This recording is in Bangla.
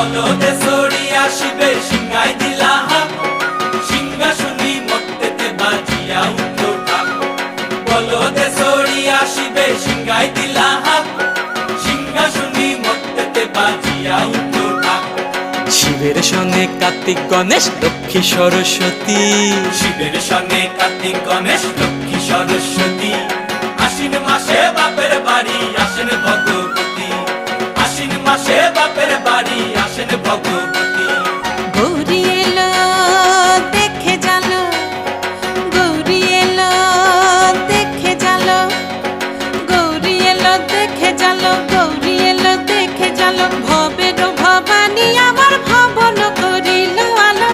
পদতে সরিয়া শিবের সিংহায় দিলা হাত সিংহাসনী মত্তেতে বাজিয়া উঠল ঠাক পদতে সরিয়া শিবের সিংহায় দিলা হাত শিবের সঙ্গে কার্তিক গণেশ লক্ষ্মী সরস্বতী। শিবের সঙ্গে কার্তিক গণেশ লক্ষ্মী সরস্বতী। আশ্বিন মাসে বাপের বাড়ি আসেন ভগবতী। আশ্বিন মাসে বাপের বাড়ি আসেন ভগবতী